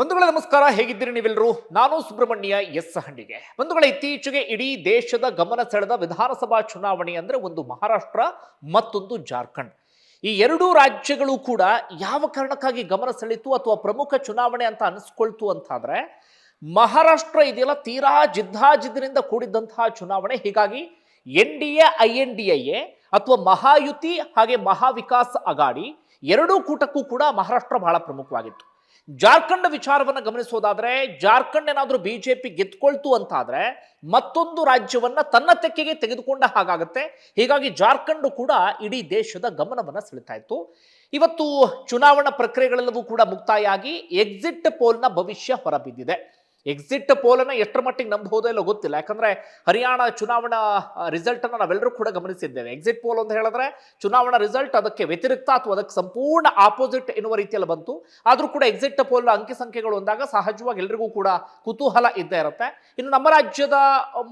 ಬಂಧುಗಳ ನಮಸ್ಕಾರ, ಹೇಗಿದ್ದೀರಿ ನೀವೆಲ್ಲರೂ? ನಾನು ಸುಬ್ರಹ್ಮಣ್ಯ ಎಸ್ ಹಂಡಿಗೆ ಬಂಧುಗಳ, ಇತ್ತೀಚೆಗೆ ಇಡೀ ದೇಶದ ಗಮನ ಸೆಳೆದ ವಿಧಾನಸಭಾ ಚುನಾವಣೆ ಅಂದ್ರೆ ಒಂದು ಮಹಾರಾಷ್ಟ್ರ, ಮತ್ತೊಂದು ಜಾರ್ಖಂಡ್. ಈ ಎರಡೂ ರಾಜ್ಯಗಳು ಕೂಡ ಯಾವ ಕಾರಣಕ್ಕಾಗಿ ಗಮನ ಸೆಳೀತು ಅಥವಾ ಪ್ರಮುಖ ಚುನಾವಣೆ ಅಂತ ಅನಿಸ್ಕೊಳ್ತು ಅಂತಾದ್ರೆ, ಮಹಾರಾಷ್ಟ್ರ ಇದೆಯಲ್ಲ, ತೀರಾ ಜಿದ್ದಾಜಿದ್ದಿನಿಂದ ಕೂಡಿದ್ದಂತಹ ಚುನಾವಣೆ. ಹೀಗಾಗಿ N D A, I N D A ಅಥವಾ ಮಹಾಯುತಿ ಹಾಗೆ ಮಹಾವಿಕಾಸ್ ಅಗಾಡಿ ಎರಡೂ ಕೂಟಕ್ಕೂ ಕೂಡ ಮಹಾರಾಷ್ಟ್ರ ಬಹಳ ಪ್ರಮುಖವಾಗಿತ್ತು. ಜಾರ್ಖಂಡ್ ವಿಚಾರವನ್ನ ಗಮನಿಸೋದಾದ್ರೆ ಜಾರ್ಖಂಡ್ ಏನಾದ್ರೂ ಬಿಜೆಪಿ ಗೆದ್ಕೊಳ್ತು ಅಂತಾದ್ರೆ ಮತ್ತೊಂದು ರಾಜ್ಯವನ್ನ ತನ್ನ ತೆಕ್ಕೆಗೆ ತೆಗೆದುಕೊಂಡ ಹಾಗಾಗುತ್ತೆ. ಹೀಗಾಗಿ ಜಾರ್ಖಂಡ್ ಕೂಡ ಇಡೀ ದೇಶದ ಗಮನವನ್ನ ಸೆಳಿತಾ ಇತ್ತು. ಇವತ್ತು ಚುನಾವಣಾ ಪ್ರಕ್ರಿಯೆಗಳೆಲ್ಲವೂ ಕೂಡ ಮುಕ್ತಾಯ ಆಗಿ ಎಕ್ಸಿಟ್ ಪೋಲ್ನ ಭವಿಷ್ಯ ಹೊರಬಿದ್ದಿದೆ. ಎಕ್ಸಿಟ್ ಪೋಲನ್ನು ಎಷ್ಟರ ಮಟ್ಟಿಗೆ ನಂಬಬಹುದೋ ಇಲ್ಲೋ ಗೊತ್ತಿಲ್ಲ. ಯಾಕಂದ್ರೆ ಹರಿಯಾಣ ಚುನಾವಣಾ ರಿಸಲ್ಟ್ ಅನ್ನು ನಾವೆಲ್ಲರೂ ಕೂಡ ಗಮನಿಸಿದ್ದೇವೆ. ಎಕ್ಸಿಟ್ ಪೋಲ್ ಅಂತ ಹೇಳಿದ್ರೆ ಚುನಾವಣಾ ರಿಸಲ್ಟ್ ಅದಕ್ಕೆ ವ್ಯತಿರಿಕ್ತ ಅಥವಾ ಅದಕ್ಕೆ ಸಂಪೂರ್ಣ ಆಪೋಸಿಟ್ ಎನ್ನುವ ರೀತಿಯಲ್ಲಿ ಬಂತು. ಆದರೂ ಕೂಡ ಎಕ್ಸಿಟ್ ಪೋಲ್ ಅಂಕಿ ಸಂಖ್ಯೆಗಳು ಬಂದಾಗ ಸಹಜವಾಗಿ ಎಲ್ರಿಗೂ ಕೂಡ ಕುತೂಹಲ ಇದ್ದೇ ಇರುತ್ತೆ. ಇನ್ನು ನಮ್ಮ ರಾಜ್ಯದ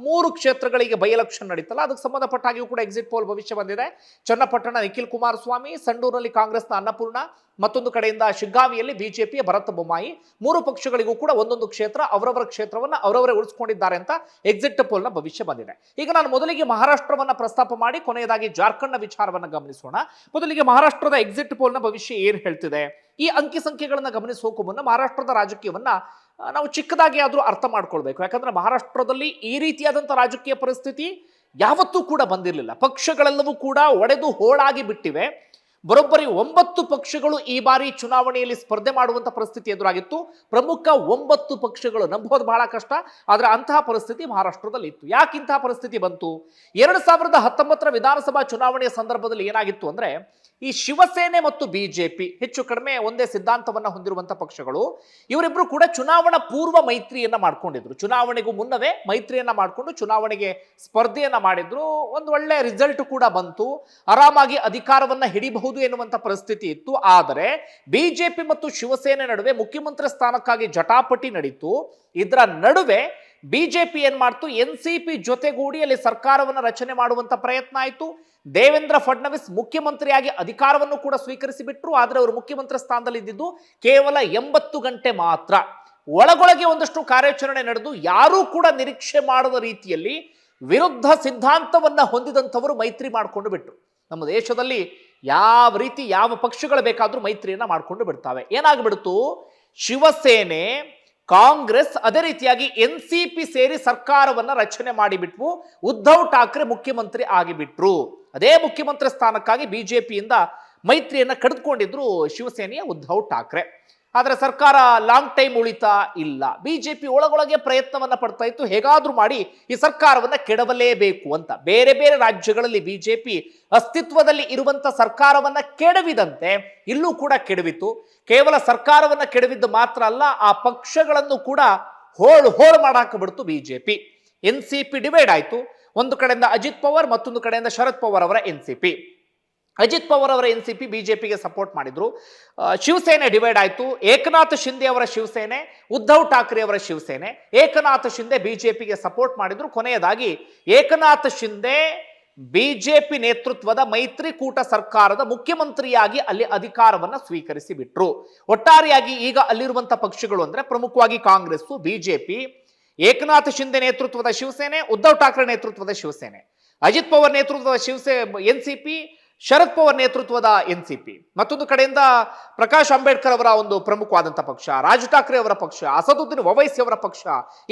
ಮೂರು ಕ್ಷೇತ್ರಗಳಿಗೆ ಬೈ ಎಲೆಕ್ಷನ್ ನಡೀತಲ್ಲ, ಅದಕ್ಕೆ ಸಂಬಂಧಪಟ್ಟ ಕೂಡ ಎಕ್ಸಿಟ್ ಪೋಲ್ ಭವಿಷ್ಯ ಬಂದಿದೆ. ಚನ್ನಪಟ್ಟಣ ನಿಖಿಲ್ ಕುಮಾರಸ್ವಾಮಿ ಸಂಡೂರಿನಲ್ಲಿ ಕಾಂಗ್ರೆಸ್ನ ಅನ್ನಪೂರ್ಣ, ಮತ್ತೊಂದು ಕಡೆಯಿಂದ ಶಿಗ್ಗಾವಿಯಲ್ಲಿ ಬಿಜೆಪಿಯ ಭರತ್ ಬೊಮ್ಮಾಯಿ. ಮೂರು ಪಕ್ಷಗಳಿಗೂ ಕೂಡ ಒಂದೊಂದು ಕ್ಷೇತ್ರ ಅವರವರ ಕ್ಷೇತ್ರವನ್ನ ಅವರವರೇ ಉಳಿಸ್ಕೊಂಡಿದ್ದಾರೆ ಅಂತ ಎಕ್ಸಿಟ್ ಪೋಲ್ನ ಭವಿಷ್ಯ ಬಂದಿದೆ. ಈಗ ನಾನು ಮೊದಲಿಗೆ ಮಹಾರಾಷ್ಟ್ರವನ್ನ ಪ್ರಸ್ತಾಪ ಮಾಡಿ, ಕೊನೆಯದಾಗಿ ಜಾರ್ಖಂಡ್ನ ವಿಚಾರವನ್ನ ಗಮನಿಸೋಣ. ಮೊದಲಿಗೆ ಮಹಾರಾಷ್ಟ್ರದ ಎಕ್ಸಿಟ್ ಪೋಲ್ನ ಭವಿಷ್ಯ ಏನ್ ಹೇಳ್ತಿದೆ? ಈ ಅಂಕಿ ಸಂಖ್ಯೆಗಳನ್ನ ಗಮನಿಸೋಕು ಮುನ್ನ ಮಹಾರಾಷ್ಟ್ರದ ರಾಜಕೀಯವನ್ನ ನಾವು ಚಿಕ್ಕದಾಗಿ ಆದ್ರೂ ಅರ್ಥ ಮಾಡ್ಕೊಳ್ಬೇಕು. ಯಾಕಂದ್ರೆ ಮಹಾರಾಷ್ಟ್ರದಲ್ಲಿ ಈ ರೀತಿಯಾದಂಥ ರಾಜಕೀಯ ಪರಿಸ್ಥಿತಿ ಯಾವತ್ತೂ ಕೂಡ ಬಂದಿರಲಿಲ್ಲ. ಪಕ್ಷಗಳೆಲ್ಲವೂ ಕೂಡ ಒಡೆದು ಹೋಳಾಗಿ ಬಿಟ್ಟಿವೆ. ಬರೋಬ್ಬರಿ ಒಂಬತ್ತು ಪಕ್ಷಗಳು ಈ ಬಾರಿ ಚುನಾವಣೆಯಲ್ಲಿ ಸ್ಪರ್ಧೆ ಮಾಡುವಂತಹ ಪರಿಸ್ಥಿತಿ ಎದುರಾಗಿತ್ತು. ಪ್ರಮುಖ ಒಂಬತ್ತು ಪಕ್ಷಗಳು ನಂಬೋದು ಬಹಳ ಕಷ್ಟ. ಆದ್ರೆ ಅಂತಹ ಪರಿಸ್ಥಿತಿ ಮಹಾರಾಷ್ಟ್ರದಲ್ಲಿ ಇತ್ತು. ಯಾಕೆ ಇಂತಹ ಪರಿಸ್ಥಿತಿ ಬಂತು? ಎರಡು ಸಾವಿರದ ಹತ್ತೊಂಬತ್ತರ ವಿಧಾನಸಭಾ ಚುನಾವಣೆಯ ಸಂದರ್ಭದಲ್ಲಿ ಏನಾಗಿತ್ತು ಅಂದ್ರೆ ಈ ಶಿವಸೇನೆ ಮತ್ತು ಬಿಜೆಪಿ ಹೆಚ್ಚು ಕಡಿಮೆ ಒಂದೇ ಸಿದ್ಧಾಂತವನ್ನು ಹೊಂದಿರುವಂಥ ಪಕ್ಷಗಳು ಇವರಿಬ್ಬರು ಕೂಡ ಚುನಾವಣಾ ಪೂರ್ವ ಮೈತ್ರಿಯನ್ನ ಮಾಡ್ಕೊಂಡಿದ್ರು. ಚುನಾವಣೆಗೂ ಮುನ್ನವೇ ಮೈತ್ರಿಯನ್ನ ಮಾಡಿಕೊಂಡು ಚುನಾವಣೆಗೆ ಸ್ಪರ್ಧೆಯನ್ನ ಮಾಡಿದ್ರು. ಒಂದು ಒಳ್ಳೆ ರಿಸಲ್ಟ್ ಕೂಡ ಬಂತು. ಆರಾಮಾಗಿ ಅಧಿಕಾರವನ್ನ ಹಿಡಿಬಹುದು ಎನ್ನುವಂಥ ಪರಿಸ್ಥಿತಿ ಇತ್ತು. ಆದರೆ ಬಿಜೆಪಿ ಮತ್ತು ಶಿವಸೇನೆ ನಡುವೆ ಮುಖ್ಯಮಂತ್ರಿ ಸ್ಥಾನಕ್ಕಾಗಿ ಜಟಾಪಟಿ ನಡೀತು. ಇದರ ನಡುವೆ ಬಿಜೆಪಿ ಏನ್ ಮಾಡ್ತು? ಎನ್ ಸಿ ಪಿ ಜೊತೆಗೂಡಿ ಅಲ್ಲಿ ಸರ್ಕಾರವನ್ನು ರಚನೆ ಮಾಡುವಂತ ಪ್ರಯತ್ನ ಆಯಿತು. ದೇವೇಂದ್ರ ಫಡ್ನವೀಸ್ ಮುಖ್ಯಮಂತ್ರಿಯಾಗಿ ಅಧಿಕಾರವನ್ನು ಕೂಡ ಸ್ವೀಕರಿಸಿ ಬಿಟ್ರು ಆದ್ರೆ ಅವರು ಮುಖ್ಯಮಂತ್ರಿ ಸ್ಥಾನದಲ್ಲಿ ಇದ್ದಿದ್ದು ಕೇವಲ ಎಂಬತ್ತು ಗಂಟೆ ಮಾತ್ರ. ಒಳಗೊಳಗೆ ಒಂದಷ್ಟು ಕಾರ್ಯಾಚರಣೆ ನಡೆದು ಯಾರೂ ಕೂಡ ನಿರೀಕ್ಷೆ ಮಾಡದ ರೀತಿಯಲ್ಲಿ ವಿರುದ್ಧ ಸಿದ್ಧಾಂತವನ್ನ ಹೊಂದಿದಂಥವರು ಮೈತ್ರಿ ಮಾಡಿಕೊಂಡು ಬಿಟ್ರು. ನಮ್ಮ ದೇಶದಲ್ಲಿ ಯಾವ ರೀತಿ ಯಾವ ಪಕ್ಷಗಳು ಬೇಕಾದರೂ ಮೈತ್ರಿಯನ್ನ ಮಾಡಿಕೊಂಡು ಬಿಡ್ತಾವೆ. ಏನಾಗ್ಬಿಡ್ತು? ಶಿವಸೇನೆ ಕಾಂಗ್ರೆಸ್ ಅದೇ ರೀತಿಯಾಗಿ ಎನ್ ಸಿ ಪಿ ಸೇರಿ ಸರ್ಕಾರವನ್ನ ರಚನೆ ಮಾಡಿಬಿಟ್ವು. ಉದ್ಧವ್ ಠಾಕ್ರೆ ಮುಖ್ಯಮಂತ್ರಿ ಆಗಿಬಿಟ್ರು. ಅದೇ ಮುಖ್ಯಮಂತ್ರಿ ಸ್ಥಾನಕ್ಕಾಗಿ ಬಿಜೆಪಿಯಿಂದ ಮೈತ್ರಿಯನ್ನ ಕಡಿದುಕೊಂಡಿದ್ರು ಶಿವಸೇನೆಯ ಉದ್ಧವ್ ಠಾಕ್ರೆ. ಆದ್ರೆ ಸರ್ಕಾರ ಲಾಂಗ್ ಟೈಮ್ ಉಳಿತಾ ಇಲ್ಲ. ಬಿಜೆಪಿ ಒಳಗೊಳಗೆ ಪ್ರಯತ್ನವನ್ನು ಪಡ್ತಾ ಇತ್ತು. ಹೇಗಾದ್ರೂ ಮಾಡಿ ಈ ಸರ್ಕಾರವನ್ನ ಕೆಡವಲೇಬೇಕು ಅಂತ. ಬೇರೆ ಬೇರೆ ರಾಜ್ಯಗಳಲ್ಲಿ ಬಿಜೆಪಿ ಅಸ್ತಿತ್ವದಲ್ಲಿ ಇರುವಂತ ಸರ್ಕಾರವನ್ನ ಕೆಡವಿದಂತೆ ಇಲ್ಲೂ ಕೂಡ ಕೆಡವಿತು ಕೇವಲ ಸರ್ಕಾರವನ್ನ ಕೆಡವಿದ್ದು ಮಾತ್ರ ಅಲ್ಲ, ಆ ಪಕ್ಷಗಳನ್ನು ಕೂಡ ಹೋಳು ಹೋಳು ಮಾಡಾಕಬಿಡ್ತು BJP N C P divide ಆಯಿತು. ಒಂದು ಕಡೆಯಿಂದ ಅಜಿತ್ ಪವಾರ್, ಮತ್ತೊಂದು ಕಡೆಯಿಂದ ಶರದ್ ಪವಾರ್ ಅವರ N C P Ajit Pawar ಅವರ ಎನ್ ಸಿ ಪಿ ಬಿಜೆಪಿಗೆ ಸಪೋರ್ಟ್ ಮಾಡಿದ್ರು. ಶಿವಸೇನೆ ಡಿವೈಡ್ ಆಯಿತು. ಏಕನಾಥ್ ಶಿಂದೆ ಅವರ ಶಿವಸೇನೆ, ಉದ್ಧವ್ ಠಾಕ್ರೆ ಅವರ ಶಿವಸೇನೆ, ಏಕನಾಥ್ ಶಿಂದೆ ಬಿಜೆಪಿಗೆ ಸಪೋರ್ಟ್ ಮಾಡಿದ್ರು. ಕೊನೆಯದಾಗಿ, ಏಕನಾಥ್ ಶಿಂದೆ ಬಿಜೆಪಿ ನೇತೃತ್ವದ ಮೈತ್ರಿಕೂಟ ಸರ್ಕಾರದ ಮುಖ್ಯಮಂತ್ರಿಯಾಗಿ ಅಲ್ಲಿ ಅಧಿಕಾರವನ್ನ ಸ್ವೀಕರಿಸಿ ಬಿಟ್ರು. ಒಟ್ಟಾರೆಯಾಗಿ ಈಗ ಅಲ್ಲಿರುವಂತ ಪಕ್ಷಗಳು ಅಂದ್ರೆ ಪ್ರಮುಖವಾಗಿ ಕಾಂಗ್ರೆಸ್ ಬಿಜೆಪಿ, ಏಕನಾಥ್ ಶಿಂದೆ ನೇತೃತ್ವದ ಶಿವಸೇನೆ, ಉದ್ಧವ್ ಠಾಕ್ರೆ ನೇತೃತ್ವದ ಶಿವಸೇನೆ. ಅಜಿತ್ ಪವಾರ್ ನೇತೃತ್ವದ ಶಿವಸೇ, N C P Sharad Pawar ನೇತೃತ್ವದ ಎನ್ ಸಿ ಪಿ. ಮತ್ತೊಂದು ಕಡೆಯಿಂದ ಪ್ರಕಾಶ್ ಅಂಬೇಡ್ಕರ್ ಅವರ ಒಂದು ಪ್ರಮುಖವಾದಂಥ ಪಕ್ಷ, ರಾಜ್ ಠಾಕ್ರೆ ಅವರ ಪಕ್ಷ, ಅಸದುದ್ದೀನ್ ಒವೈಸಿ ಅವರ ಪಕ್ಷ,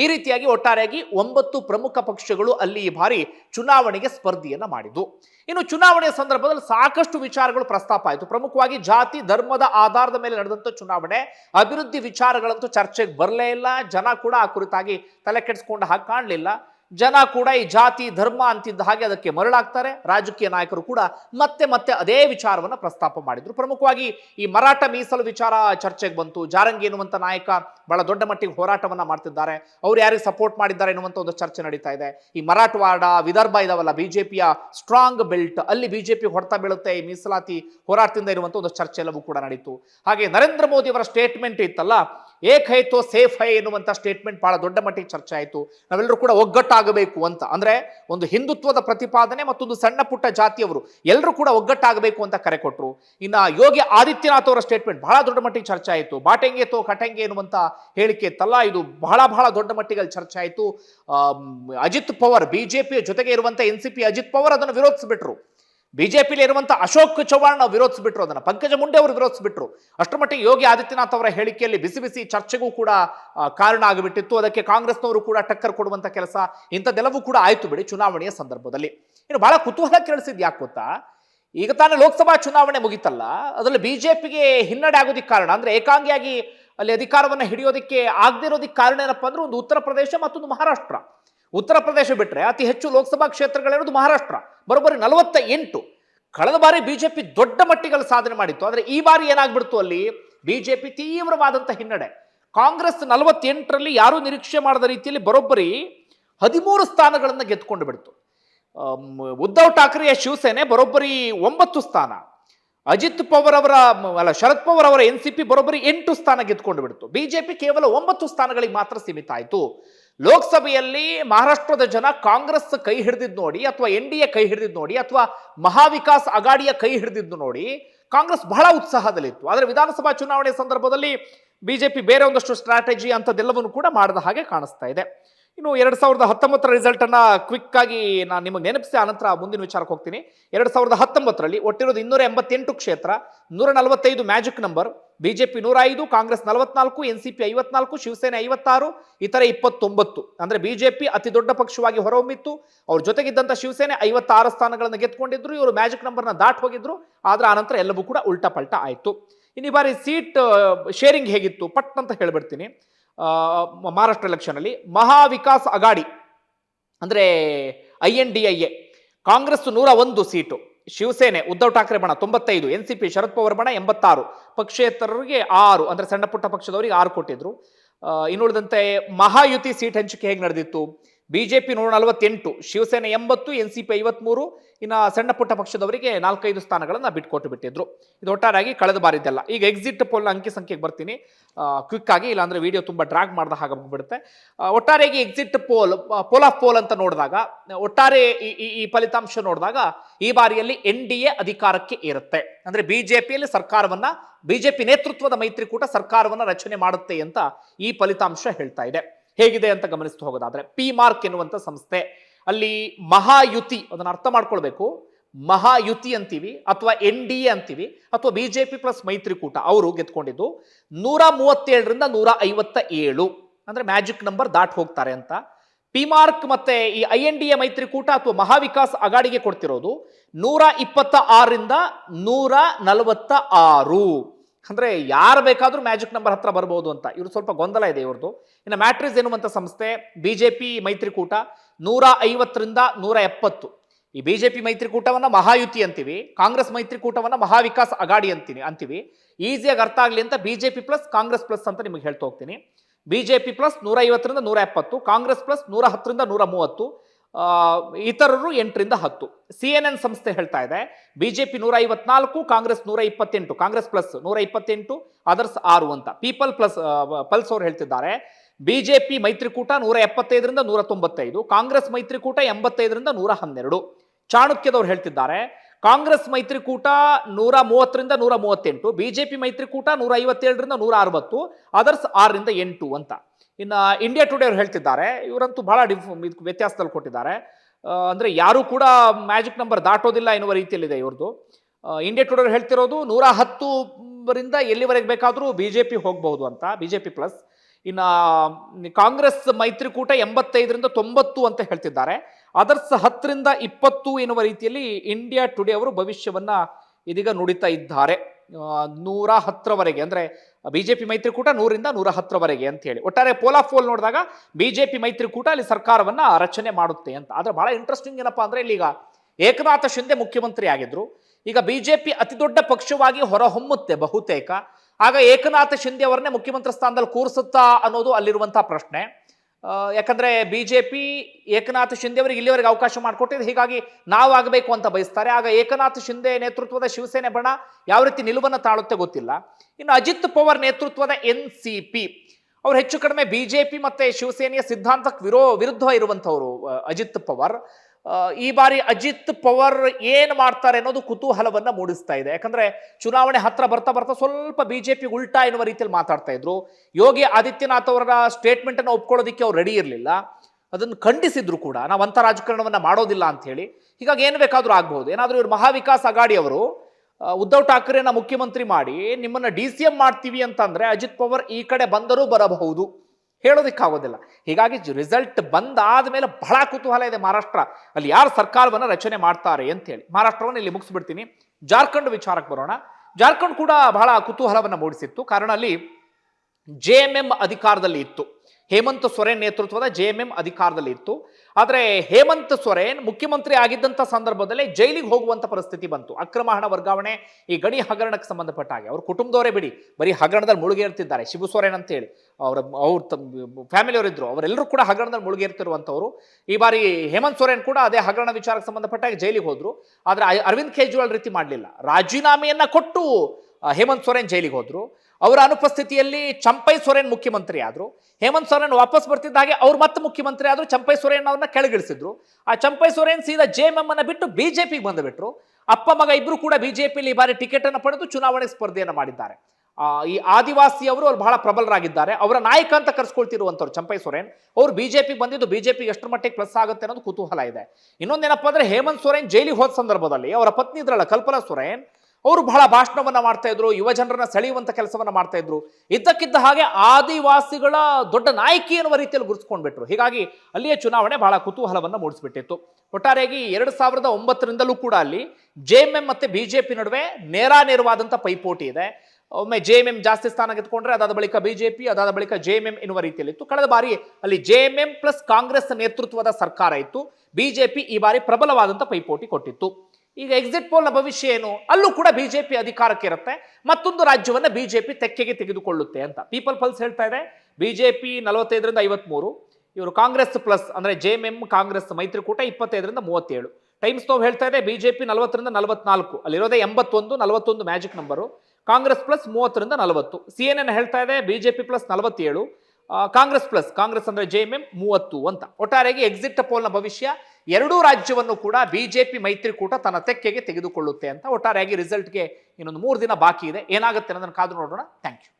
ಈ ರೀತಿಯಾಗಿ ಒಟ್ಟಾರೆಯಾಗಿ ಒಂಬತ್ತು ಪ್ರಮುಖ ಪಕ್ಷಗಳು ಅಲ್ಲಿ ಈ ಬಾರಿ ಚುನಾವಣೆಗೆ ಸ್ಪರ್ಧೆಯನ್ನ ಮಾಡಿದ್ದು. ಇನ್ನು ಚುನಾವಣೆಯ ಸಂದರ್ಭದಲ್ಲಿ ಸಾಕಷ್ಟು ವಿಚಾರಗಳು ಪ್ರಸ್ತಾಪ ಆಯಿತು. ಪ್ರಮುಖವಾಗಿ ಜಾತಿ, ಧರ್ಮದ ಆಧಾರದ ಮೇಲೆ ನಡೆದಂಥ ಚುನಾವಣೆ, ಅಭಿವೃದ್ಧಿ ವಿಚಾರಗಳಂತೂ ಚರ್ಚೆಗೆ ಬರಲೇ ಇಲ್ಲ. ಜನ ಕೂಡ ಆ ಕುರಿತಾಗಿ ತಲೆ ಕೆಡಿಸ್ಕೊಂಡು ಹಾಗೆ ಕಾಣಲಿಲ್ಲ. ಜನ ಕೂಡ ಈ ಜಾತಿ, ಧರ್ಮ ಅಂತಿದ್ದ ಹಾಗೆ ಅದಕ್ಕೆ ಮರಳಾಗ್ತಾರೆ. ರಾಜಕೀಯ ನಾಯಕರು ಕೂಡ ಮತ್ತೆ ಮತ್ತೆ ಅದೇ ವಿಚಾರವನ್ನು ಪ್ರಸ್ತಾಪ ಮಾಡಿದ್ರು. ಪ್ರಮುಖವಾಗಿ ಈ ಮರಾಠ ಮೀಸಲು ವಿಚಾರ ಚರ್ಚೆಗೆ ಬಂತು. ಜಾರಂಗಿ ಎನ್ನುವಂಥ ನಾಯಕ ಬಹಳ ದೊಡ್ಡ ಮಟ್ಟಿಗೆ ಹೋರಾಟವನ್ನ ಮಾಡ್ತಿದ್ದಾರೆ. ಅವ್ರು ಯಾರಿಗೆ ಸಪೋರ್ಟ್ ಮಾಡಿದ್ದಾರೆ ಎನ್ನುವಂಥ ಒಂದು ಚರ್ಚೆ ನಡೀತಾ ಇದೆ. ಈ ಮರಾಠವಾಡ, ವಿದರ್ಭ ಇದಾವಲ್ಲ, ಬಿಜೆಪಿಯ ಸ್ಟ್ರಾಂಗ್ ಬೆಲ್ಟ್ ಅಲ್ಲಿ ಬಿಜೆಪಿ ಹೊಡೆತ ಬೀಳುತ್ತೆ ಈ ಮೀಸಲಾತಿ ಹೋರಾಟದಿಂದ ಇರುವಂಥ ಒಂದು ಚರ್ಚೆ ಎಲ್ಲವೂ ಕೂಡ ನಡೀತು. ಹಾಗೆ ನರೇಂದ್ರ ಮೋದಿ ಅವರ ಸ್ಟೇಟ್ಮೆಂಟ್ ಇತ್ತಲ್ಲ ಏಕ್ ಹೈ ತೋ ಸೇಫ್ ಹೈ ಎನ್ನುವಂಥ ಸ್ಟೇಟ್ಮೆಂಟ್ ಬಹಳ ದೊಡ್ಡ ಮಟ್ಟಿಗೆ ಚರ್ಚೆ ಆಯಿತು. ನಾವೆಲ್ಲರೂ ಕೂಡ ಒಗ್ಗಟ್ಟಾಗಬೇಕು ಅಂತ. ಅಂದ್ರೆ ಒಂದು ಹಿಂದುತ್ವದ ಪ್ರತಿಪಾದನೆ ಮತ್ತೊಂದು ಸಣ್ಣ ಪುಟ್ಟ ಜಾತಿಯವರು ಎಲ್ಲರೂ ಕೂಡ ಒಗ್ಗಟ್ಟಾಗಬೇಕು ಅಂತ ಕರೆ ಕೊಟ್ಟರು ಇನ್ನ ಯೋಗಿ ಆದಿತ್ಯನಾಥ್ ಅವರ ಸ್ಟೇಟ್ಮೆಂಟ್ ಬಹಳ ದೊಡ್ಡ ಮಟ್ಟಿಗೆ ಚರ್ಚೆ ಆಯಿತು. ಬಾಟೆಂಗೆ ತೋ ಕಟೆಂಗೆ ಎನ್ನುವಂಥ ಹೇಳಿಕೆ ತಲ್ಲ, ಇದು ಬಹಳ ಬಹಳ ದೊಡ್ಡ ಮಟ್ಟಿಗೆ ಚರ್ಚೆ ಆಯಿತು. ಅಜಿತ್ ಪವರ್, ಬಿಜೆಪಿಯ ಜೊತೆಗೆ ಇರುವಂಥ N C P Ajit Pawar ಅದನ್ನು ವಿರೋಧಿಸಿಬಿಟ್ರು. ಬಿಜೆಪಿಲಿ ಇರುವಂಥ ಅಶೋಕ್ ಚೌಹಾಣ್ ನಾವು ವಿರೋಧಿಸ್ಬಿಟ್ರು, ಅದನ್ನ ಪಂಕಜ ಮುಂಡೆ ಅವರು ವಿರೋಧಿಸ್ಬಿಟ್ರು. ಅಷ್ಟರ ಮಟ್ಟಿಗೆ ಯೋಗಿ ಆದಿತ್ಯನಾಥ್ ಅವರ ಹೇಳಿಕೆಯಲ್ಲಿ ಬಿಸಿ ಬಿಸಿ ಚರ್ಚೆಗೂ ಕೂಡ ಕಾರಣ ಆಗಿಬಿಟ್ಟಿತ್ತು. ಅದಕ್ಕೆ ಕಾಂಗ್ರೆಸ್ನವರು ಕೂಡ ಟಕ್ಕರ್ ಕೊಡುವಂತ ಕೆಲಸ ಇಂಥದ್ದೆಲ್ಲವೂ ಕೂಡ ಆಯ್ತು ಬಿಡಿ ಚುನಾವಣೆಯ ಸಂದರ್ಭದಲ್ಲಿ. ಇನ್ನು ಬಹಳ ಕುತೂಹಲ ಕೇಳಿಸಿದ್ ಯಾಕೆ ಗೊತ್ತಾ? ಈಗ ತಾನೇ ಲೋಕಸಭಾ ಚುನಾವಣೆ ಮುಗಿತಲ್ಲ, ಅದರಲ್ಲಿ ಬಿಜೆಪಿಗೆ ಹಿನ್ನಡೆ ಆಗೋದಕ್ಕೆ ಕಾರಣ, ಅಂದ್ರೆ ಏಕಾಂಗಿಯಾಗಿ ಅಲ್ಲಿ ಅಧಿಕಾರವನ್ನ ಹಿಡಿಯೋದಕ್ಕೆ ಆಗದಿರೋದಕ್ಕೆ ಕಾರಣ ಏನಪ್ಪ ಅಂದ್ರೆ ಒಂದು ಉತ್ತರ ಪ್ರದೇಶ ಮತ್ತೊಂದು ಮಹಾರಾಷ್ಟ್ರ. ಉತ್ತರ ಪ್ರದೇಶ ಬಿಟ್ಟರೆ ಅತಿ ಹೆಚ್ಚು ಲೋಕಸಭಾ ಕ್ಷೇತ್ರಗಳಿರೋದು ಮಹಾರಾಷ್ಟ್ರ. ಬರೋಬ್ಬರಿ ನಲವತ್ತ ಎಂಟು ಕಳೆದ ಬಾರಿ ಬಿಜೆಪಿ ದೊಡ್ಡ ಮಟ್ಟಿಗೆ ಸಾಧನೆ ಮಾಡಿತ್ತು. ಆದರೆ ಈ ಬಾರಿ ಏನಾಗ್ಬಿಡ್ತು ಅಲ್ಲಿ? ಬಿಜೆಪಿ ತೀವ್ರವಾದಂಥ ಹಿನ್ನಡೆ. ಕಾಂಗ್ರೆಸ್ ನಲವತ್ತೆಂಟರಲ್ಲಿ ಯಾರೂ ನಿರೀಕ್ಷೆ ಮಾಡದ ರೀತಿಯಲ್ಲಿ ಬರೋಬ್ಬರಿ ಹದಿಮೂರು ಸ್ಥಾನಗಳನ್ನು ಗೆದ್ದುಕೊಂಡು ಬಿಡ್ತು. ಉದ್ಧವ್ ಠಾಕ್ರೆಯ ಶಿವಸೇನೆ ಬರೋಬ್ಬರಿ ಒಂಬತ್ತು ಸ್ಥಾನ. ಅಜಿತ್ ಪವರ್ ಅವರ, ಅಲ್ಲ, ಶರದ್ ಪವರ್ ಅವರ ಎನ್ ಸಿ ಪಿ ಬರೋಬ್ಬರಿ ಎಂಟು ಸ್ಥಾನ ಗೆದ್ದುಕೊಂಡು ಬಿಡ್ತು. ಬಿಜೆಪಿ ಕೇವಲ ಒಂಬತ್ತು ಸ್ಥಾನಗಳಿಗೆ ಮಾತ್ರ ಸೀಮಿತ ಆಯಿತು. ಲೋಕಸಭೆಯಲ್ಲಿ ಮಹಾರಾಷ್ಟ್ರದ ಜನ ಕಾಂಗ್ರೆಸ್ ಕೈ ಹಿಡಿದಿದ್ದು ನೋಡಿ, ಅಥವಾ ಎನ್ ಡಿ ಎ ಕೈ ಹಿಡಿದಿದ್ದು ನೋಡಿ, ಅಥವಾ ಮಹಾವಿಕಾಸ್ ಅಗಾಡಿಯ ಕೈ ಹಿಡಿದಿದ್ದು ನೋಡಿ, ಕಾಂಗ್ರೆಸ್ ಬಹಳ ಉತ್ಸಾಹದಲ್ಲಿತ್ತು. ಆದರೆ ವಿಧಾನಸಭಾ ಚುನಾವಣೆ ಸಂದರ್ಭದಲ್ಲಿ ಬಿಜೆಪಿ ಬೇರೆ ಒಂದಷ್ಟು ಸ್ಟ್ರಾಟಜಿ ಅಂಥದ್ದೆಲ್ಲವನ್ನು ಕೂಡ ಮಾಡದ ಹಾಗೆ ಕಾಣಿಸ್ತಾ ಇದೆ. ಇನ್ನು ಎರಡು ಸಾವಿರದ ಹತ್ತೊಂಬತ್ತರ ರಿಸಲ್ಟನ್ನು ಕ್ವಿಕ್ ಆಗಿ ನಾನು ನಿಮಗೆ ನೆನಪಿಸಿ ಆನಂತರ ಮುಂದಿನ ವಿಚಾರಕ್ಕೆ ಹೋಗ್ತೀನಿ. ಎರಡು ಸಾವಿರದ ಹತ್ತೊಂಬತ್ತರಲ್ಲಿ ಒಟ್ಟಿರೋದು ಇನ್ನೂರ ಎಂಬತ್ತೆಂಟು ಕ್ಷೇತ್ರ, ನೂರ ನಲವತ್ತೈದು ಮ್ಯಾಜಿಕ್ ನಂಬರ್, ಬಿಜೆಪಿ ನೂರ ಐದು, ಕಾಂಗ್ರೆಸ್ ನಲವತ್ನಾಲ್ಕು ಎನ್ ಸಿ ಪಿ ಐವತ್ನಾಲ್ಕು, ಶಿವಸೇನೆ ಐವತ್ತಾರು, ಇತರೆ ಇಪ್ಪತ್ತೊಂಬತ್ತು. ಅಂದ್ರೆ ಬಿಜೆಪಿ ಅತಿ ದೊಡ್ಡ ಪಕ್ಷವಾಗಿ ಹೊರಹೊಮ್ಮಿತ್ತು. ಅವ್ರ ಜೊತೆಗಿದ್ದಂಥ ಶಿವಸೇನೆ ಐವತ್ತಾರು ಸ್ಥಾನಗಳನ್ನು ಗೆದ್ಕೊಂಡಿದ್ರು. ಇವರು ಮ್ಯಾಜಿಕ್ ನಂಬರ್ನ ದಾಟ್ ಹೋಗಿದ್ರು. ಆದ್ರೆ ಆನಂತರ ಎಲ್ಲವೂ ಕೂಡ ಉಲ್ಟಾ ಪಲ್ಟಾ ಆಯ್ತು. ಇನ್ನು ಈ ಬಾರಿ ಸೀಟ್ ಶೇರಿಂಗ್ ಹೇಗಿತ್ತು? ಪಟ್ ಅಂತ ಹೇಳ್ಬಿಡ್ತೀನಿ. ಮಹಾರಾಷ್ಟ್ರ ಎಲೆಕ್ಷನಲ್ಲಿ ಮಹಾವಿಕಾಸ್ ಅಗಾಡಿ, ಅಂದ್ರೆ I N D I A Congress ನೂರ ಒಂದು ಸೀಟು, ಶಿವಸೇನೆ, ಉದ್ಧವ್ ಠಾಕ್ರೆ ಬಣ ತೊಂಬತ್ತೈದು, N C P Sharad Pawar ಬಣ ಎಂಬತ್ತಾರು, ಪಕ್ಷೇತರರಿಗೆ ಆರು, ಅಂದ್ರೆ ಸಣ್ಣ ಪುಟ್ಟ ಪಕ್ಷದವರಿಗೆ ಆರು ಕೊಟ್ಟಿದ್ರು. ಇನ್ನುಳಿದಂತೆ ಮಹಾಯುತಿ ಸೀಟ್ ಹಂಚಿಕೆ ಹೇಗೆ ನಡೆದಿತ್ತು? ಬಿಜೆಪಿ ನೂರ ನಲವತ್ತೆಂಟು, ಶಿವಸೇನೆ ಎಂಬತ್ತು ಎನ್ ಸಿ ಪಿ ಐವತ್ಮೂರು, ಇನ್ನು ಸಣ್ಣ ಪುಟ್ಟ ಪಕ್ಷದವರಿಗೆ ನಾಲ್ಕೈದು ಸ್ಥಾನಗಳನ್ನು ಬಿಟ್ಕೊಟ್ಟು ಬಿಟ್ಟಿದ್ರು. ಇದು ಒಟ್ಟಾರಾಗಿ ಕಳೆದ ಬಾರಿದ್ದಲ್ಲ. ಈಗ ಎಕ್ಸಿಟ್ ಪೋಲ್ ಅಂಕಿ ಸಂಖ್ಯೆಗೆ ಬರ್ತೀನಿ. ಕ್ವಿಕ್ ಆಗಿ, ಇಲ್ಲಾಂದ್ರೆ ವಿಡಿಯೋ ತುಂಬ ಡ್ರಾಗ್ ಮಾಡಿದ ಹಾಗೆ ಬಂದ್ಬಿಡುತ್ತೆ. ಒಟ್ಟಾರೆಯಾಗಿ exit poll poll of poll ಅಂತ ನೋಡಿದಾಗ, ಒಟ್ಟಾರೆ ಈ, ಈ- ಫಲಿತಾಂಶ ನೋಡಿದಾಗ ಈ ಬಾರಿಯಲ್ಲಿ ಎನ್ ಡಿ ಎ ಅಧಿಕಾರಕ್ಕೆ ಏರುತ್ತೆ. ಅಂದ್ರೆ ಬಿಜೆಪಿಯಲ್ಲಿ ಸರ್ಕಾರವನ್ನ, ಬಿಜೆಪಿ ನೇತೃತ್ವದ ಮೈತ್ರಿಕೂಟ ಸರ್ಕಾರವನ್ನ ರಚನೆ ಮಾಡುತ್ತೆ ಅಂತ ಈ ಫಲಿತಾಂಶ ಹೇಳ್ತಾ ಇದೆ. ಹೇಗಿದೆ ಅಂತ ಗಮನಿಸ್ತಾ ಹೋಗೋದಾದ್ರೆ, ಪಿ ಮಾರ್ಕ್ ಎನ್ನುವಂಥ ಸಂಸ್ಥೆ. ಅಲ್ಲಿ ಮಹಾಯುತಿ ಅದನ್ನು ಅರ್ಥ ಮಾಡ್ಕೊಳ್ಬೇಕು. ಮಹಾಯುತಿ ಅಂತೀವಿ ಅಥವಾ ಎನ್ ಡಿ ಎ ಅಂತೀವಿ ಅಥವಾ ಬಿಜೆಪಿ ಪ್ಲಸ್ ಮೈತ್ರಿಕೂಟ, ಅವರು ಗೆದ್ಕೊಂಡಿದ್ದು ನೂರ ಮೂವತ್ತೇಳರಿಂದ ನೂರ ಐವತ್ತ ಏಳು ಅಂದ್ರೆ ಮ್ಯಾಜಿಕ್ ನಂಬರ್ ದಾಟ್ ಹೋಗ್ತಾರೆ ಅಂತ. ಪಿ ಮಾರ್ಕ್ ಮತ್ತೆ ಈ ಐ ಎನ್ ಡಿ ಎ ಮೈತ್ರಿಕೂಟ ಅಥವಾ ಮಹಾವಿಕಾಸ್ ಅಗಾಡಿಗೆ ಕೊಡ್ತಿರೋದು ನೂರ ಇಪ್ಪತ್ತ ಆರರಿಂದ ನೂರ ನಲವತ್ತ ಆರು ಅಂದ್ರೆ ಯಾರು ಬೇಕಾದರೂ ಮ್ಯಾಜಿಕ್ ನಂಬರ್ ಹತ್ರ ಬರ್ಬೋದು ಅಂತ. ಇವ್ರು ಸ್ವಲ್ಪ ಗೊಂದಲ ಇದೆ ಇವ್ರದ್ದು ಇನ್ನು ಮ್ಯಾಟ್ರಿಸ್ ಎನ್ನುವಂಥ ಸಂಸ್ಥೆ ಬಿ ಜೆ ಪಿ ಮೈತ್ರಿಕೂಟ ನೂರ ಐವತ್ತರಿಂದ ನೂರ ಎಪ್ಪತ್ತು ಈ ಬಿ ಜೆ ಪಿ ಮೈತ್ರಿಕೂಟವನ್ನು ಮಹಾಯುತಿ ಅಂತೀವಿ, ಕಾಂಗ್ರೆಸ್ ಮೈತ್ರಿಕೂಟವನ್ನು ಮಹಾವಿಕಾಸ್ ಅಗಾಡಿ ಅಂತೀನಿ, ಅಂತೀವಿ. ಈಸಿಯಾಗಿ ಅರ್ಥ ಆಗಲಿ ಅಂತ B J P plus Congress plus ಅಂತ ನಿಮಗೆ ಹೇಳ್ತಾ ಹೋಗ್ತೀನಿ. ಪಿ ಪ್ಲಸ್ ನೂರ ಐವತ್ತರಿಂದ ನೂರ ಎಪ್ಪತ್ತು ಕಾಂಗ್ರೆಸ್ ಪ್ಲಸ್ ನೂರ ಹತ್ತರಿಂದ ನೂರ ಮೂವತ್ತು ಇತರರು ಎಂಟರಿಂದ ಹತ್ತು. ಸಿ ಎನ್ ಎನ್ ಸಂಸ್ಥೆ ಹೇಳ್ತಾ ಇದೆ. ಬಿಜೆಪಿ ನೂರ ಐವತ್ನಾಲ್ಕು ಕಾಂಗ್ರೆಸ್ ನೂರ ಇಪ್ಪತ್ತೆಂಟು ಕಾಂಗ್ರೆಸ್ ಪ್ಲಸ್ ನೂರ ಇಪ್ಪತ್ತೆಂಟು ಅದರ್ಸ್ ಆರು ಅಂತ. ಪೀಪಲ್ ಪ್ಲಸ್ ಪಲ್ಸ್ ಅವರು ಹೇಳ್ತಿದ್ದಾರೆ. ಬಿಜೆಪಿ ಮೈತ್ರಿಕೂಟ ನೂರ ಎಪ್ಪತ್ತೈದರಿಂದ ನೂರ ತೊಂಬತ್ತೈದು ಕಾಂಗ್ರೆಸ್ ಮೈತ್ರಿಕೂಟ ಎಂಬತ್ತೈದರಿಂದ ನೂರ ಹನ್ನೆರಡು ಚಾಣಕ್ಯದವ್ರು ಹೇಳ್ತಿದ್ದಾರೆ. ಕಾಂಗ್ರೆಸ್ ಮೈತ್ರಿಕೂಟ ನೂರ ಮೂವತ್ತರಿಂದ ನೂರ ಮೂವತ್ತೆಂಟು ಬಿಜೆಪಿ ಮೈತ್ರಿಕೂಟ ನೂರ ಐವತ್ತೇಳರಿಂದ ನೂರ ಅರವತ್ತು ಅದರ್ಸ್ ಆರರಿಂದ ಎಂಟು ಅಂತ. ಇನ್ನ ಇಂಡಿಯಾ ಟುಡೇ ಅವ್ರು ಹೇಳ್ತಿದ್ದಾರೆ. ಇವರಂತೂ ಬಹಳ ಡಿಫ್ ವ್ಯತ್ಯಾಸದಲ್ಲಿ ಕೊಟ್ಟಿದ್ದಾರೆ. ಅಂದರೆ ಯಾರೂ ಕೂಡ ಮ್ಯಾಜಿಕ್ ನಂಬರ್ ದಾಟೋದಿಲ್ಲ ಎನ್ನುವ ರೀತಿಯಲ್ಲಿದೆ ಇವ್ರದ್ದು ಇಂಡಿಯಾ ಟುಡೇ ಅವ್ರು ಹೇಳ್ತಿರೋದು ನೂರ ಹತ್ತುವರಿಂದ ಎಲ್ಲಿವರೆಗೆ ಬೇಕಾದರೂ ಬಿ ಜೆ ಪಿ ಹೋಗಬಹುದು ಅಂತ ಬಿ ಜೆ ಪಿ ಪ್ಲಸ್ ಇನ್ನು ಕಾಂಗ್ರೆಸ್ ಮೈತ್ರಿಕೂಟ ಎಂಬತ್ತೈದರಿಂದ ತೊಂಬತ್ತು ಅಂತ ಹೇಳ್ತಿದ್ದಾರೆ. ಅದರ್ಸ್ ಹತ್ತರಿಂದ ಇಪ್ಪತ್ತು ಎನ್ನುವ ರೀತಿಯಲ್ಲಿ ಇಂಡಿಯಾ ಟುಡೇ ಅವರು ಭವಿಷ್ಯವನ್ನು ಇದೀಗ ನುಡಿತಾ ಇದ್ದಾರೆ. ನೂರ ಹತ್ತರವರೆಗೆ. ಅಂದ್ರೆ ಬಿಜೆಪಿ ಮೈತ್ರಿಕೂಟ ನೂರಿಂದ ನೂರ ಹತ್ತರವರೆಗೆ ಅಂತ ಹೇಳಿ. ಒಟ್ಟಾರೆ ಪೋಲಾ ಪೋಲ್ ನೋಡಿದಾಗ ಬಿಜೆಪಿ ಮೈತ್ರಿಕೂಟ ಅಲ್ಲಿ ಸರ್ಕಾರವನ್ನ ರಚನೆ ಮಾಡುತ್ತೆ ಅಂತ. ಆದ್ರೆ ಬಹಳ ಇಂಟ್ರೆಸ್ಟಿಂಗ್ ಏನಪ್ಪಾ ಅಂದ್ರೆ ಇಲ್ಲಿ ಈಗ ಏಕನಾಥ ಶಿಂದೆ ಮುಖ್ಯಮಂತ್ರಿ ಆಗಿದ್ರು. ಈಗ ಬಿಜೆಪಿ ಅತಿ ದೊಡ್ಡ ಪಕ್ಷವಾಗಿ ಹೊರಹೊಮ್ಮುತ್ತೆ ಬಹುತೇಕ. ಆಗ ಏಕನಾಥ ಶಿಂದೆ ಅವರನ್ನೇ ಮುಖ್ಯಮಂತ್ರಿ ಸ್ಥಾನದಲ್ಲಿ ಕೂರಿಸುತ್ತಾ ಅನ್ನೋದು ಅಲ್ಲಿರುವಂತಹ ಪ್ರಶ್ನೆ. ಆ, ಜೆ ಪಿ ಏಕನಾಥ್ ಶಿಂದೆ ಅವರಿಗೆ ಇಲ್ಲಿವರೆಗೆ ಅವಕಾಶ ಮಾಡಿಕೊಟ್ಟಿದೆ ಹೀಗಾಗಿ ನಾವು ಆಗಬೇಕು ಅಂತ ಬಯಸ್ತಾರೆ. ಆಗ ಏಕನಾಥ್ ಶಿಂದೆ ನೇತೃತ್ವದ ಶಿವಸೇನೆ ಬಣ ಯಾವ ರೀತಿ ನಿಲುವನ್ನು ತಾಳುತ್ತೆ ಗೊತ್ತಿಲ್ಲ. ಇನ್ನು ಅಜಿತ್ ಪವಾರ್ ನೇತೃತ್ವದ ಎನ್ ಸಿ ಪಿ ಅವ್ರು ಹೆಚ್ಚು ಕಡಿಮೆ ಪಿ ಮತ್ತು ಶಿವಸೇನೆಯ ಸಿದ್ಧಾಂತಕ್ಕೆ ವಿರೋ ವಿರುದ್ಧ ಇರುವಂಥವರು ಅಜಿತ್ ಪವಾರ್. ಈ ಬಾರಿ ಅಜಿತ್ ಪವರ್ ಏನು ಮಾಡ್ತಾರೆ ಅನ್ನೋದು ಕುತೂಹಲವನ್ನ ಮೂಡಿಸ್ತಾ ಇದೆ. ಯಾಕಂದ್ರೆ ಚುನಾವಣೆ ಹತ್ರ ಬರ್ತಾ ಬರ್ತಾ ಸ್ವಲ್ಪ ಬಿಜೆಪಿ ಉಲ್ಟಾ ಎನ್ನುವ ರೀತಿಯಲ್ಲಿ ಮಾತಾಡ್ತಾ ಇದ್ರು. ಯೋಗಿ ಆದಿತ್ಯನಾಥ್ ಅವರ ಸ್ಟೇಟ್ಮೆಂಟ್ ಅನ್ನು ಒಪ್ಕೊಳ್ಳೋದಕ್ಕೆ ಅವ್ರು ರೆಡಿ ಇರಲಿಲ್ಲ. ಅದನ್ನು ಖಂಡಿಸಿದ್ರು ಕೂಡ. ನಾವು ಅಂಥ ರಾಜಕಾರಣವನ್ನ ಮಾಡೋದಿಲ್ಲ ಅಂತ ಹೇಳಿ. ಹೀಗಾಗಿ ಏನು ಬೇಕಾದ್ರೂ ಆಗ್ಬಹುದು. ಏನಾದರೂ ಇವರು ಮಹಾವಿಕಾಸ್ ಅಗಾಡಿ ಅವರು ಉದ್ಧವ್ ಠಾಕ್ರೆನ ಮುಖ್ಯಮಂತ್ರಿ ಮಾಡಿ, ನಿಮ್ಮನ್ನ ಡಿ ಸಿ ಎಂ ಮಾಡ್ತೀವಿ ಅಂತಂದ್ರೆ ಅಜಿತ್ ಪವರ್ ಈ ಕಡೆ ಬಂದರೂ ಬರಬಹುದು. ಹೇಳೋದಕ್ಕಾಗೋದಿಲ್ಲ. ಹೀಗಾಗಿ ರಿಸಲ್ಟ್ ಬಂದಾದ ಮೇಲೆ ಬಹಳ ಕುತೂಹಲ ಇದೆ ಮಹಾರಾಷ್ಟ್ರ. ಅಲ್ಲಿ ಯಾರು ಸರ್ಕಾರವನ್ನ ರಚನೆ ಮಾಡ್ತಾರೆ ಅಂತ ಹೇಳಿ ಮಹಾರಾಷ್ಟ್ರವನ್ನು ಇಲ್ಲಿ ಮುಗಿಸ್ಬಿಡ್ತೀನಿ. ಜಾರ್ಖಂಡ್ ವಿಚಾರಕ್ಕೆ ಬರೋಣ. ಜಾರ್ಖಂಡ್ ಕೂಡ ಬಹಳ ಕುತೂಹಲವನ್ನ ಮೂಡಿಸಿತ್ತು. ಕಾರಣ ಅಲ್ಲಿ ಜೆ ಎಂ ಎಂ ಅಧಿಕಾರದಲ್ಲಿ ಇತ್ತು. ಹೇಮಂತ್ ಸೊರೇನ್ ನೇತೃತ್ವದ ಜೆ ಎಂ ಎಂ ಅಧಿಕಾರದಲ್ಲಿ ಇತ್ತು. ಆದರೆ ಹೇಮಂತ್ ಸೊರೇನ್ ಮುಖ್ಯಮಂತ್ರಿ ಆಗಿದ್ದಂಥ ಸಂದರ್ಭದಲ್ಲಿ ಜೈಲಿಗೆ ಹೋಗುವಂಥ ಪರಿಸ್ಥಿತಿ ಬಂತು. ಅಕ್ರಮ ಹಣ ವರ್ಗಾವಣೆ ಈ ಗಣಿ ಹಗರಣಕ್ಕೆ ಸಂಬಂಧಪಟ್ಟ ಹಾಗೆ ಅವ್ರ ಕುಟುಂಬದವರೇ ಬಿಡಿ. ಬರೀ ಹಗರಣದಲ್ಲಿ ಮುಳುಗೇರ್ತಿದ್ದಾರೆ. ಶಿವು ಸೊರೇನ್ ಅಂತ ಹೇಳಿ. ಅವರ ಅವ್ರ ಫ್ಯಾಮಿಲಿಯವರು ಇದ್ರು. ಅವರೆಲ್ಲರೂ ಕೂಡ ಹಗರಣದಲ್ಲಿ ಮುಳುಗೇರ್ತಿರುವಂಥವ್ರು. ಈ ಬಾರಿ ಹೇಮಂತ್ ಸೊರೇನ್ ಕೂಡ ಅದೇ ಹಗರಣ ವಿಚಾರಕ್ಕೆ ಸಂಬಂಧಪಟ್ಟ ಹಾಗೆ ಜೈಲಿಗೆ ಹೋದರು. ಆದರೆ ಅರವಿಂದ್ ಕೇಜ್ರಿವಾಲ್ ರೀತಿ ಮಾಡಲಿಲ್ಲ. ರಾಜೀನಾಮೆಯನ್ನು ಕೊಟ್ಟು ಹೇಮಂತ್ ಸೊರೇನ್ ಜೈಲಿಗೆ ಹೋದ್ರು. ಅವರ ಅನುಪಸ್ಥಿತಿಯಲ್ಲಿ ಚಂಪೈ ಸೊರೇನ್ ಮುಖ್ಯಮಂತ್ರಿ ಆದ್ರು. ಹೇಮಂತ್ ಸೊರೇನ್ ವಾಪಸ್ ಬರ್ತಿದ್ದ ಹಾಗೆ ಅವ್ರು ಮತ್ತೆ ಮುಖ್ಯಮಂತ್ರಿ ಆದ್ರು. ಚಂಪೈ ಸೊರೇನ್ ಅವ್ರನ್ನ ಕೆಳಗಿಳಿಸಿದ್ರು. ಆ ಚಂಪೈ ಸೊರೇನ್ ಸೀದಾ ಜೆ ಎಂ ಅನ್ನ ಬಿಟ್ಟು ಬಿಜೆಪಿಗೆ ಬಂದುಬಿಟ್ರು. ಅಪ್ಪ ಮಗ ಇಬ್ರು ಕೂಡ ಬಿಜೆಪಿಯಲ್ಲಿ ಈ ಬಾರಿ ಟಿಕೆಟ್ ಅನ್ನು ಪಡೆದು ಚುನಾವಣೆ ಸ್ಪರ್ಧೆಯನ್ನು ಮಾಡಿದ್ದಾರೆ. ಈ ಆದಿವಾಸಿಯವರು ಅವ್ರು ಬಹಳ ಪ್ರಬಲರಾಗಿದ್ದಾರೆ. ಅವರ ನಾಯಕ ಅಂತ ಕರೆಸ್ಕೊಳ್ತಿರುವಂಥವ್ರು ಚಂಪೈ ಸೊರೇನ್. ಅವ್ರು ಬಿಜೆಪಿ ಬಂದಿದ್ದು ಬಿಜೆಪಿ ಎಷ್ಟರ ಮಟ್ಟಿಗೆ ಪ್ಲಸ್ ಆಗುತ್ತೆ ಅನ್ನೋದು ಕುತೂಹಲ ಇದೆ. ಇನ್ನೊಂದೇನಪ್ಪ ಅಂದ್ರೆ ಹೇಮಂತ್ ಸೊರೇನ್ ಜೈಲಿಗೆ ಹೋದ ಸಂದರ್ಭದಲ್ಲಿ ಅವರ ಪತ್ನಿ ಇದ್ರಲ್ಲ ಕಲ್ಪನಾ ಸೊರೇನ್ ಅವರು ಬಹಳ ಭಾಷಣವನ್ನು ಮಾಡ್ತಾ ಇದ್ರು, ಯುವ ಜನರನ್ನ ಸೆಳೆಯುವಂತ ಕೆಲಸವನ್ನು ಮಾಡ್ತಾ ಇದ್ರು. ಇದ್ದಕ್ಕಿದ್ದ ಹಾಗೆ ಆದಿವಾಸಿಗಳ ದೊಡ್ಡ ನಾಯಕಿ ಎನ್ನುವ ರೀತಿಯಲ್ಲಿ ಗುರುತಿಸ್ಕೊಂಡ್ಬಿಟ್ರು. ಹೀಗಾಗಿ ಅಲ್ಲಿಯ ಚುನಾವಣೆ ಬಹಳ ಕುತೂಹಲವನ್ನು ಮೂಡಿಸ್ಬಿಟ್ಟಿತ್ತು. ಒಟ್ಟಾರೆಯಾಗಿ ಎರಡು ಸಾವಿರದ ಒಂಬತ್ತರಿಂದಲೂ ಕೂಡ ಅಲ್ಲಿ ಜೆ ಎಂ ಎಂ ಮತ್ತೆ ಬಿಜೆಪಿ ನಡುವೆ ನೇರಾನೇರವಾದಂಥ ಪೈಪೋಟಿ ಇದೆ. ಒಮ್ಮೆ ಜೆ ಎಂ ಎಂ ಜಾಸ್ತಿ ಸ್ಥಾನ ಗೆದ್ಕೊಂಡ್ರೆ ಅದಾದ ಬಳಿಕ ಬಿಜೆಪಿ ಅದಾದ ಬಳಿಕ ಜೆ ಎಂ ಎಂ ಎನ್ನುವ ರೀತಿಯಲ್ಲಿ ಇತ್ತು ಕಳೆದ ಬಾರಿ ಅಲ್ಲಿ J M M plus Congress ನೇತೃತ್ವದ ಸರ್ಕಾರ ಇತ್ತು. ಬಿಜೆಪಿ ಈ ಬಾರಿ ಪ್ರಬಲವಾದಂತ ಪೈಪೋಟಿ ಕೊಟ್ಟಿತ್ತು. ಈಗ ಎಕ್ಸಿಟ್ ಪೋಲ್ನ ಭವಿಷ್ಯ ಏನು? ಅಲ್ಲೂ ಕೂಡ ಬಿಜೆಪಿ ಅಧಿಕಾರಕ್ಕೆ ಇರುತ್ತೆ. ಮತ್ತೊಂದು ರಾಜ್ಯವನ್ನ ಬಿಜೆಪಿ ತೆಕ್ಕೆಗೆ ತೆಗೆದುಕೊಳ್ಳುತ್ತೆ ಅಂತ. ಪೀಪಲ್ ಪಲ್ಸ್ ಹೇಳ್ತಾ ಇದೆ. ಬಿಜೆಪಿ ನಲವತ್ತೈದರಿಂದ ಐವತ್ಮೂರು. ಇವರು ಕಾಂಗ್ರೆಸ್ ಪ್ಲಸ್ ಅಂದರೆ ಜೆ ಎಂ ಎಂ ಕಾಂಗ್ರೆಸ್ ಮೈತ್ರಿಕೂಟ ಇಪ್ಪತ್ತೈದರಿಂದ ಮೂವತ್ತೇಳು. ಟೈಮ್ಸ್ ನೋವು ಹೇಳ್ತಾ ಇದೆ ಬಿಜೆಪಿ ನಲವತ್ತರಿಂದ ನಲವತ್ನಾಲ್ಕು. ಅಲ್ಲಿರೋದೇ ಎಂಬತ್ತೊಂದು, ನಲವತ್ತೊಂದು ಮ್ಯಾಜಿಕ್ ನಂಬರು ಕಾಂಗ್ರೆಸ್ ಪ್ಲಸ್ ಮೂವತ್ತರಿಂದ ನಲವತ್ತು. ಸಿ ಎನ್ ಎನ್ ಹೇಳ್ತಾ ಇದೆ ಬಿಜೆಪಿ ಪ್ಲಸ್ ನಲವತ್ತೇಳು. ಕಾಂಗ್ರೆಸ್ ಪ್ಲಸ್ ಕಾಂಗ್ರೆಸ್ ಅಂದರೆ ಜೆ ಎಂ ಎಂ ಮೂವತ್ತು ಅಂತ. ಒಟ್ಟಾರೆಗೆ ಎಕ್ಸಿಟ್ ಪೋಲ್ನ ಭವಿಷ್ಯ ಎರಡೂ ರಾಜ್ಯವನ್ನು ಕೂಡ ಬಿಜೆಪಿ ಮೈತ್ರಿಕೂಟ ತನ್ನ ತೆಕ್ಕೆಗೆ ತೆಗೆದುಕೊಳ್ಳುತ್ತೆ ಅಂತ ಒಟ್ಟಾರೆಯಾಗಿ ರಿಸಲ್ಟ್ಗೆ ಇನ್ನೊಂದು ಮೂರು ದಿನ ಬಾಕಿ ಇದೆ. ಏನಾಗುತ್ತೆ ಅನ್ನೋದನ್ನು ಕಾದು ನೋಡೋಣ. Thank you